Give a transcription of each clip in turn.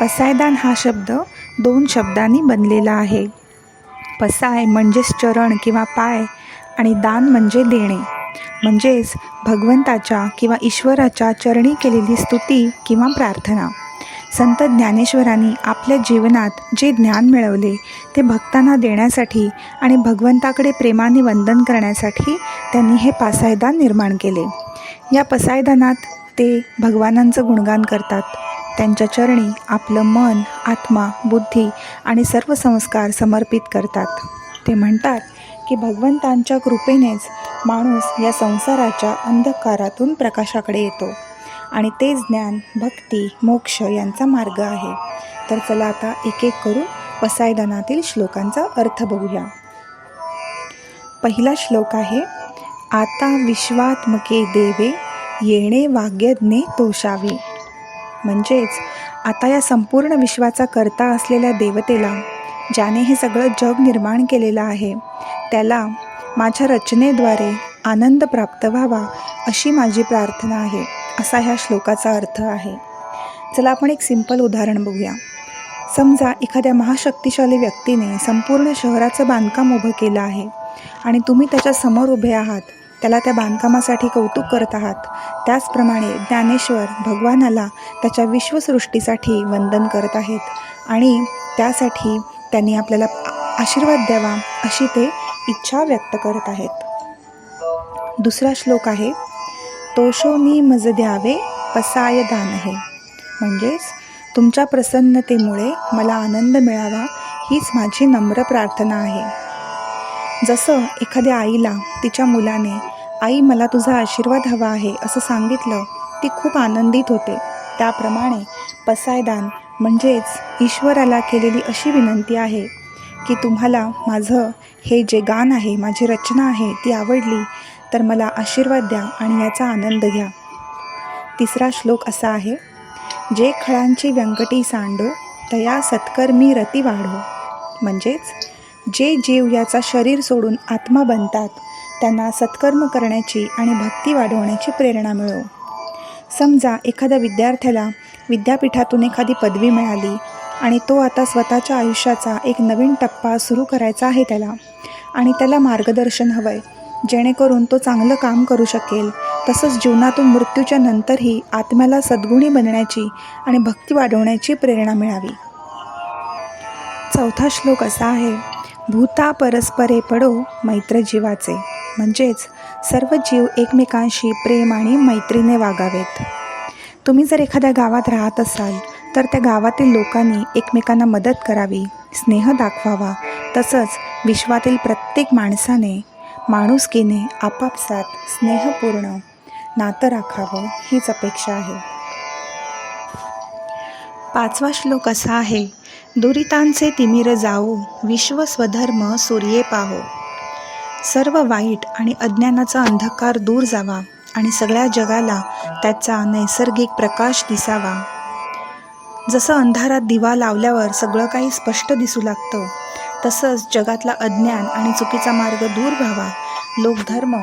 पसायदान हा शब्द दोन शब्दांनी बनलेला आहे. पसाय म्हणजेच चरण किंवा पाय आणि दान म्हणजे देणे. म्हणजेच भगवंताच्या किंवा ईश्वराच्या चरणी केलेली स्तुती किंवा प्रार्थना. संत ज्ञानेश्वरांनी आपल्या जीवनात जे ज्ञान मिळवले ते भक्तांना देण्यासाठी आणि भगवंताकडे प्रेमाने वंदन करण्यासाठी त्यांनी हे पासायदान निर्माण केले. या पसायदानात ते भगवानांचं गुणगान करतात. त्यांच्या चरणी आपलं मन आत्मा बुद्धी आणि सर्व संस्कार समर्पित करतात. ते म्हणतात की भगवंतांच्या कृपेनेच माणूस या संसाराच्या अंधकारातून प्रकाशाकडे येतो. आणि ते ज्ञान भक्ती मोक्ष यांचा मार्ग आहे. तर चला आता एक एक करून पसायदानातील श्लोकांचा अर्थ बघूया. पहिला श्लोक आहे आता विश्वात्मके देवे येणे वाग्यज्ञे तोषावे. म्हणजेच आता या संपूर्ण विश्वाचा करता असलेल्या देवतेला ज्याने हे सगळं जग निर्माण केलेलं आहे त्याला माझ्या रचनेद्वारे आनंद प्राप्त व्हावा अशी माझी प्रार्थना आहे असा ह्या श्लोकाचा अर्थ आहे. चला आपण एक सिंपल उदाहरण बघूया. समजा एखाद्या महाशक्तिशाली व्यक्तीने संपूर्ण शहराचं बांधकाम उभं केलं आहे आणि तुम्ही त्याच्यासमोर उभे आहात. त्याला त्या बांधकामासाठी कौतुक करत आहात. त्याचप्रमाणे ज्ञानेश्वर भगवानाला त्याच्या विश्वसृष्टीसाठी वंदन करत आहेत आणि त्यासाठी त्यांनी आपल्याला आशीर्वाद द्यावा अशी ते इच्छा व्यक्त करत आहेत. दुसरा श्लोक आहे तोषोनी मज द्यावे पसाय दान आहे म्हणजेच तुमच्या प्रसन्नतेमुळे मला आनंद मिळावा हीच माझी नम्र प्रार्थना आहे. जसं एखाद्या आईला तिच्या मुलाने आई मला तुझा आशीर्वाद हवा आहे असं सांगितलं ती खूप आनंदित होते. त्याप्रमाणे पसायदान म्हणजेच ईश्वराला केलेली अशी विनंती आहे की तुम्हाला माझं हे जे गाण आहे माझी रचना आहे ती आवडली तर मला आशीर्वाद द्या आणि याचा आनंद घ्या. तिसरा श्लोक असा आहे जे खळांची व्यंकटी सांडो तया सत्कर्मी रती वाढो. म्हणजेच जे जीव याचा शरीर सोडून आत्मा बनतात त्यांना सत्कर्म करण्याची आणि भक्ती वाढवण्याची प्रेरणा मिळो. समजा एखाद्या विद्यार्थ्याला विद्यापीठातून एखादी पदवी मिळाली आणि तो आता स्वतःच्या आयुष्याचा एक नवीन टप्पा सुरू करायचा आहे त्याला आणि त्याला मार्गदर्शन हवं आहे जेणेकरून तो चांगलं काम करू शकेल तसंच जीवनातून मृत्यूच्या नंतरही आत्म्याला सद्गुणी बनण्याची आणि भक्ती वाढवण्याची प्रेरणा मिळावी. चौथा श्लोक असा आहे भूता परस्परे पडो मैत्र जीवाचे म्हणजेच सर्व जीव एकमेकांशी प्रेम आणि मैत्रीने वागावेत. तुम्ही जर एखाद्या गावात राहत असाल तर त्या गावातील लोकांनी एकमेकांना मदत करावी स्नेह दाखवावा. तसंच विश्वातील प्रत्येक माणसाने माणुसकीने आपापसात स्नेहपूर्ण नातं राखावं हीच अपेक्षा आहे. पाचवा श्लोक असा आहे दुरितांचे तिमिर जाओ विश्व स्वधर्म सूर्ये पाहो. सर्व वाईट आणि अज्ञानाचा अंधकार दूर जावा आणि सगळ्या जगाला त्याचा नैसर्गिक प्रकाश दिसावा. जसं अंधारात दिवा लावल्यावर सगळं काही स्पष्ट दिसू लागतं तसंच जगातला अज्ञान आणि चुकीचा मार्ग दूर व्हावा. लोक धर्म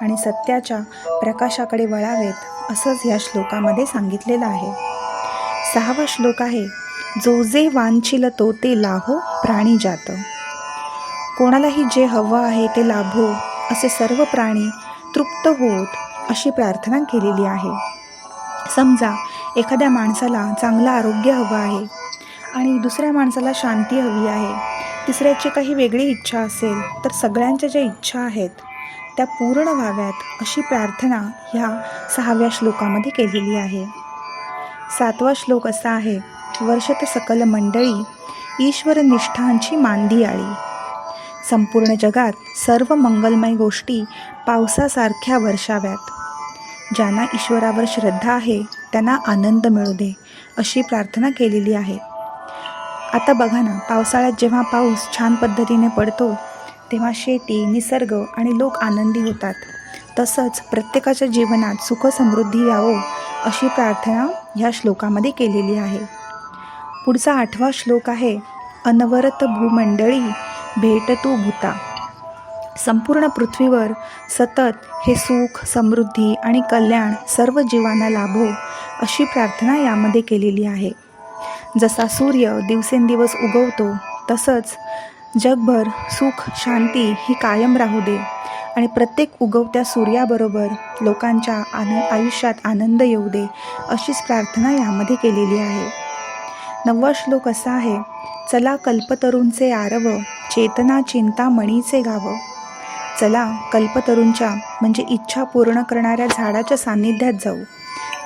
आणि सत्याच्या प्रकाशाकडे वळावेत असंच या श्लोकामध्ये सांगितलेलं आहे. सहावा श्लोक आहे जो जे वांछिल तो ते लाहो प्राणी जात. कोणालाही जे हवं आहे ते लाभो असे सर्व प्राणी तृप्त होत अशी प्रार्थना केलेली आहे. समजा एखाद्या माणसाला चांगलं आरोग्य हवं आहे आणि दुसऱ्या माणसाला शांती हवी आहे तिसऱ्याची काही वेगळी इच्छा असेल तर सगळ्यांच्या ज्या इच्छा आहेत त्या पूर्ण व्हाव्यात अशी प्रार्थना ह्या सहाव्या श्लोकामध्ये केलेली आहे. सातवा श्लोक असा आहे वर्षत सकल मंडळी ईश्वरनिष्ठांची मांदी आळी. संपूर्ण जगात सर्व मंगलमय गोष्टी पावसासारख्या वर्षाव्यात. ज्यांना ईश्वरावर श्रद्धा आहे त्यांना आनंद मिळू दे अशी प्रार्थना केलेली आहे. आता बघा ना पावसाळ्यात जेव्हा पाऊस छान पद्धतीने पडतो तेव्हा शेती निसर्ग आणि लोक आनंदी होतात. तसंच प्रत्येकाच्या जीवनात सुख समृद्धी यावो अशी प्रार्थना ह्या श्लोकामध्ये केलेली आहे. पुढचा आठवा श्लोक आहे अनवरत भूमंडळी भेट तू भूता. संपूर्ण पृथ्वीवर सतत हे सुख समृद्धी आणि कल्याण सर्व जीवांना लाभो अशी प्रार्थना यामध्ये केलेली आहे. जसा सूर्य दिवसेंदिवस उगवतो तसंच जगभर सुख शांती ही कायम राहू दे आणि प्रत्येक उगवत्या सूर्याबरोबर लोकांच्या आन आयुष्यात आनंद येऊ दे अशीच प्रार्थना यामध्ये केलेली आहे. नववा श्लोक असा आहे चला कल्पतरूंचे आरव चेतना चिंता मणीचे गाव. चला कल्पतरूंच्या म्हणजे इच्छा पूर्ण करणाऱ्या झाडाच्या सान्निध्यात जाऊ.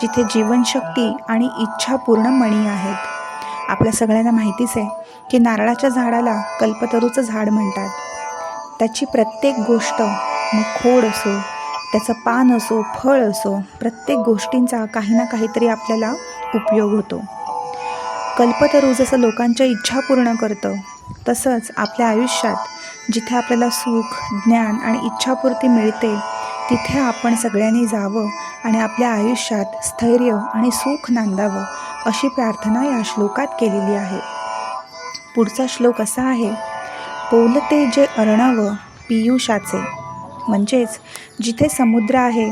जिथे जीवनशक्ती आणि इच्छा पूर्ण मणी आहेत. आपल्या सगळ्यांना माहितीच आहे की नारळाच्या झाडाला कल्पतरूचं झाड म्हणतात. त्याची प्रत्येक गोष्ट मग खोड असो त्याचं पान असो फळ असो प्रत्येक गोष्टींचा काही ना काहीतरी आपल्याला उपयोग होतो. कल्पतरू जसं लोकांच्या इच्छा पूर्ण करतं. तसंच आपल्या आयुष्यात जिथे आपल्याला सुख ज्ञान आणि इच्छापूर्ती मिळते तिथे आपण सगळ्यांनी जावं आणि आपल्या आयुष्यात स्थैर्य आणि सुख नांदावं अशी प्रार्थना या श्लोकात केलेली आहे. पुढचा श्लोक असा आहे पोलते जे अर्णव पियुषाचे. म्हणजेच जिथे समुद्र आहे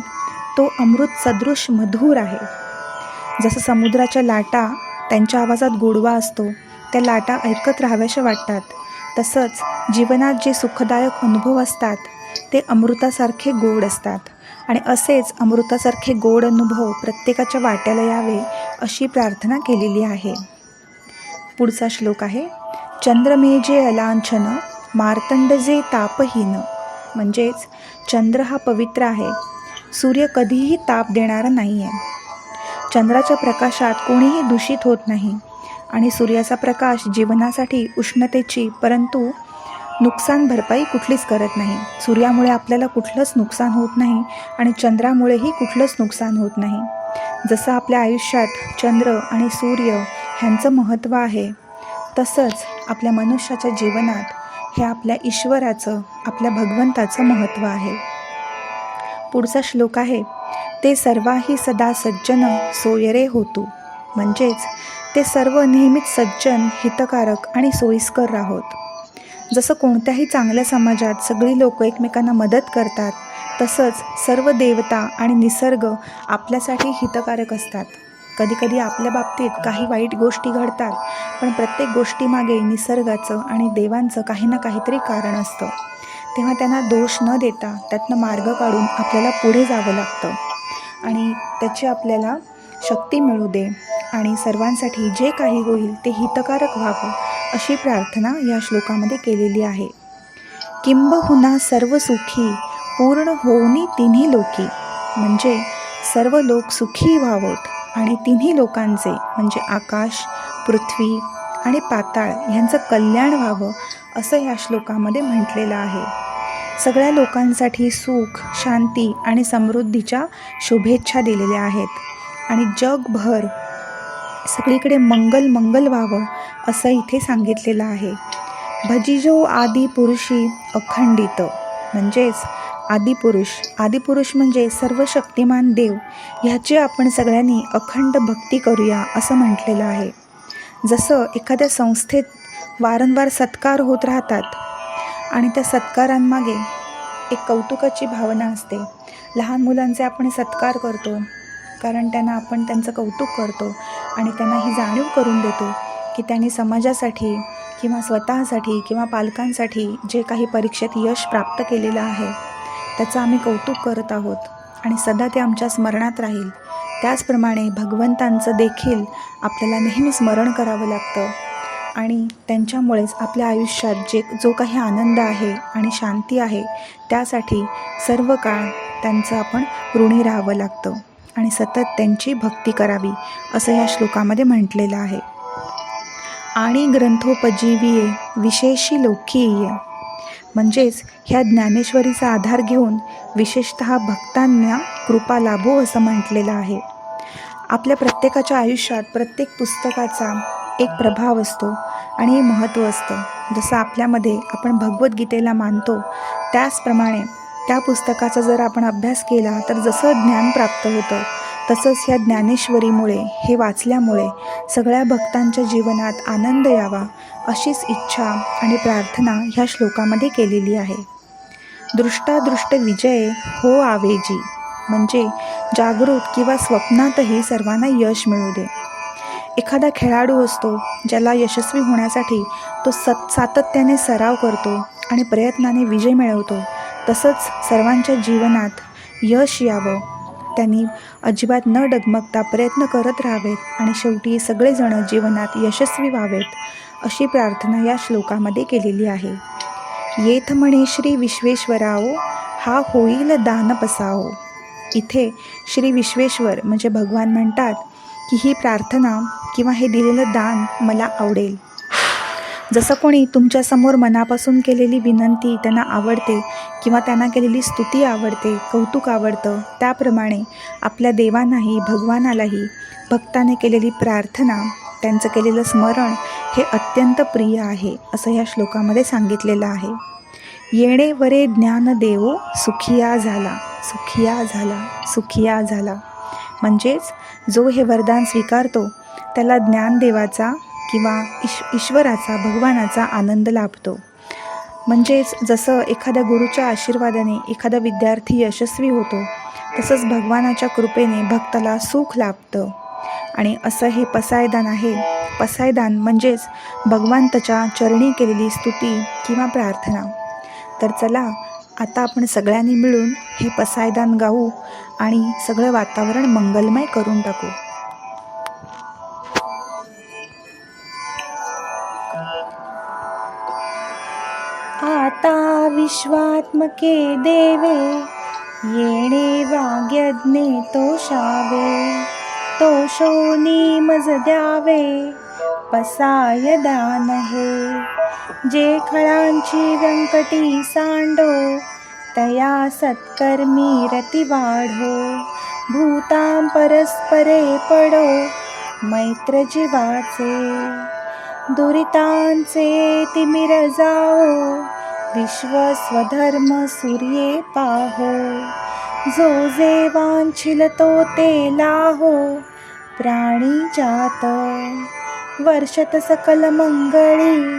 तो अमृत सदृश मधुर आहे. जसं समुद्राच्या लाटा त्यांच्या आवाजात गोडवा असतो. त्या लाटा ऐकत राहाव्याशा वाटतात. तसंच जीवनात जे सुखदायक अनुभव असतात ते अमृतासारखे गोड असतात. आणि असेच अमृतासारखे गोड अनुभव प्रत्येकाच्या वाट्याला यावे अशी प्रार्थना केलेली आहे. पुढचा श्लोक आहे चंद्रमे जे अलांछन मार्तंड जे तापहीन. म्हणजेच चंद्र हा पवित्र आहे. सूर्य कधीही ताप देणारा नाही आहे चंद्राच्या प्रकाशात कोणीही दूषित होत नाही. आणि सूर्याचा प्रकाश जीवनासाठी उष्णतेची परंतु नुकसान भरपाई कुठलीच करत नाही. सूर्यामुळे आपल्याला कुठलंच नुकसान होत नाही आणि चंद्रामुळेही कुठलंच नुकसान होत नाही. जसं आपल्या आयुष्यात चंद्र आणि सूर्य ह्यांचं महत्त्व आहे तसंच आपल्या मनुष्याच्या जीवनात हे आपल्या ईश्वराचं आपल्या भगवंताचं महत्त्व आहे. पुढचा श्लोक आहे ते सर्वाही सदा सज्जन सोयरे होतो. म्हणजेच ते सर्व नेहमीच सज्जन हितकारक आणि सोयीस्कर राहोत. जसं कोणत्याही चांगल्या समाजात सगळी लोक एकमेकांना मदत करतात तसंच सर्व देवता आणि निसर्ग आपल्यासाठी हितकारक असतात. कधीकधी आपल्या बाबतीत काही वाईट गोष्टी घडतात पण प्रत्येक गोष्टीमागे निसर्गाचं आणि देवांचं काही ना काहीतरी कारण असतं. तेव्हा त्यांना दोष न देता त्यातनं मार्ग काढून आपल्याला पुढे जावं लागतं. आणि त्याची आपल्याला शक्ती मिळू दे आणि सर्वांसाठी जे काही होईल ते हितकारक व्हावं अशी प्रार्थना या श्लोकामध्ये केलेली आहे. किंबहुना सर्व सुखी पूर्ण होऊनी तिन्ही लोकी. म्हणजे सर्व लोक सुखी व्हावोत आणि तिन्ही लोकांचे म्हणजे आकाश पृथ्वी आणि पाताळ यांचं कल्याण व्हावं असं या श्लोकामध्ये म्हटलेलं आहे. सगळ्या लोकांसाठी सुख शांती आणि समृद्धीच्या शुभेच्छा दिलेल्या आहेत. आणि जगभर सगळीकडे मंगल मंगल व्हावं असं इथे सांगितलेलं आहे. भजिजो आदिपुरुषी अखंडित. म्हणजेच आदिपुरुष. आदिपुरुष म्हणजे सर्व शक्तिमान देव ह्याची आपण सगळ्यांनी अखंड भक्ती करूया असं म्हटलेलं आहे. जसं एखाद्या संस्थेत वारंवार सत्कार होत राहतात आणि त्या सत्कारांमागे एक कौतुकाची भावना असते. लहान मुलांचे आपण सत्कार करतो कारण त्यांना आपण त्यांचं कौतुक करतो आणि त्यांना ही जाणीव करून देतो की त्यांनी समाजासाठी किंवा स्वतःसाठी किंवा पालकांसाठी जे काही परीक्षेत यश प्राप्त केलेलं आहे त्याचं आम्ही कौतुक करत आहोत आणि सदा ते आमच्या स्मरणात राहील. त्याचप्रमाणे भगवंतांचं देखील आपल्याला नेहमी स्मरण करावं लागतं. आणि त्यांच्यामुळेच आपल्या आयुष्यात जे जो काही आनंद आहे आणि शांती आहे त्यासाठी सर्व काळ त्यांचं आपण ऋणी राहावं लागतं आणि सतत त्यांची भक्ती करावी असं या श्लोकामध्ये म्हटलेलं आहे. आणि ग्रंथोपजीवीये विशेषी लोकीय. म्हणजेच ह्या ज्ञानेश्वरीचा आधार घेऊन विशेषत भक्तांना कृपा लाभो असं म्हटलेलं आहे. आपल्या प्रत्येकाच्या आयुष्यात प्रत्येक पुस्तकाचा एक प्रभाव असतो आणि हे महत्त्व असतं. जसं आपल्यामध्ये आपण भगवद्गीतेला मानतो त्याचप्रमाणे त्या पुस्तकाचा जर आपण अभ्यास केला तर जसं ज्ञान प्राप्त होतं तसंच ह्या ज्ञानेश्वरीमुळे हे वाचल्यामुळे सगळ्या भक्तांच्या जीवनात आनंद यावा अशीच इच्छा आणि प्रार्थना ह्या श्लोकामध्ये केलेली आहे. दृष्टादृष्ट विजय हो आवेजी. म्हणजे जागृत किंवा स्वप्नातही सर्वांना यश मिळू दे. एखादा खेळाडू असतो ज्याला यशस्वी होण्यासाठी तो सत सातत्याने सराव करतो आणि प्रयत्नाने विजय मिळवतो. तसंच सर्वांच्या जीवनात यश यावं. त्यांनी अजिबात न डगमगता प्रयत्न करत राहावेत आणि शेवटी सगळेजण जीवनात यशस्वी व्हावेत अशी प्रार्थना या श्लोकामध्ये केलेली आहे. येथ म्हणे श्री विश्वेश्वराओ हा होईल दान पसाओ इथे श्री विश्वेश्वर म्हणजे भगवान म्हणतात की ही प्रार्थना किंवा हे दिलेलं दान मला आवडेल. जसं कोणी तुमच्यासमोर मनापासून केलेली विनंती त्यांना आवडते किंवा त्यांना केलेली स्तुती आवडते कौतुक आवडतं त्याप्रमाणे आपल्या देवांनाही भगवानालाही भक्ताने केलेली प्रार्थना त्यांचं केलेलं स्मरण हे अत्यंत प्रिय आहे असं या श्लोकामध्ये सांगितलेलं आहे. येणे वरे ज्ञान देवो सुखिया झाला सुखिया झाला सुखिया झाला. म्हणजेच जो हे वरदान स्वीकारतो त्याला ज्ञानदेवाचा किंवा ईश ईश्वराचा भगवानाचा आनंद लाभतो. म्हणजेच जसं एखाद्या गुरुच्या आशीर्वादाने एखादा विद्यार्थी यशस्वी होतो तसंच भगवानाच्या कृपेने भक्ताला सुख लाभतं. आणि असं हे पसायदान आहे. पसायदान म्हणजेच भगवंताच्या चरणी केलेली स्तुती किंवा प्रार्थना. तर चला आता आपण सगळ्यांनी मिळून हे पसायदान गाऊ आणि सगळं वातावरण मंगलमय करून टाकू. आता विश्वात्मके देवे येणे वाग्यज्ञे तोषावे तोषोनी मज द्यावे पसाय दान हे. जे खळांची व्यंकटी सांडो तया सत्कर्मी रती वाढो. भूतां परस्परे पडो मैत्रजीवाचे. दुरितांचे तिमिर जाओ. विश्व स्वधर्म सूर्ये पाहो. जो जे वांछिल तो ते लाहो. प्राणी जात. वर्षत सकल मंगळी.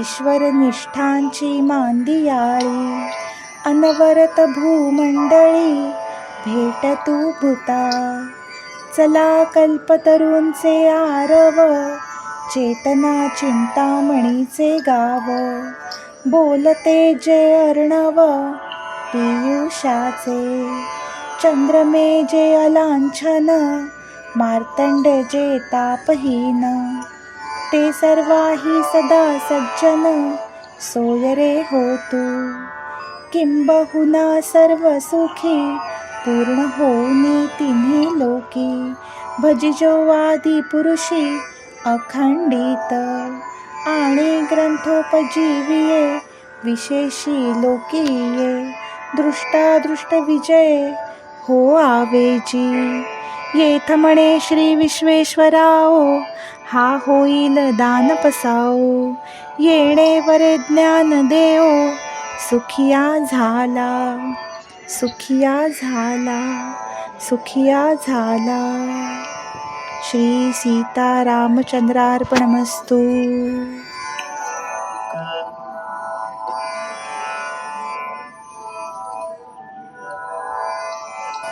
ईश्वर निष्ठांची मांदियाळी. अनवरत भूमंडळी भेट तू भूता. चला कल्पतरूंचे आरव चेतना चिंतामणीचे गाव. बोलते जे अर्णव पियुषाचे. चंद्रमे जे अलांछन मार्तंड जे तापहीन. ते सर्वाही सदा सज्जन सोयरे होतू किंबहुना सर्व सुखी पूर्ण होनी तिन्ही लोकी. भजिजो पुरुषी अखंडित. आणि ग्रंथोपजीविये विशेषी लोकीये. दृष्टादृष्ट विजय हो आवेजी. येथ म्हणे श्री विश्वेश्वराओ हा होईल दान पसाओ येणे वरे ज्ञान देओ सुखिया झाला सुखिया झाला सुखिया झाला. श्री सीतारामचंद्रार्पणमस्तू.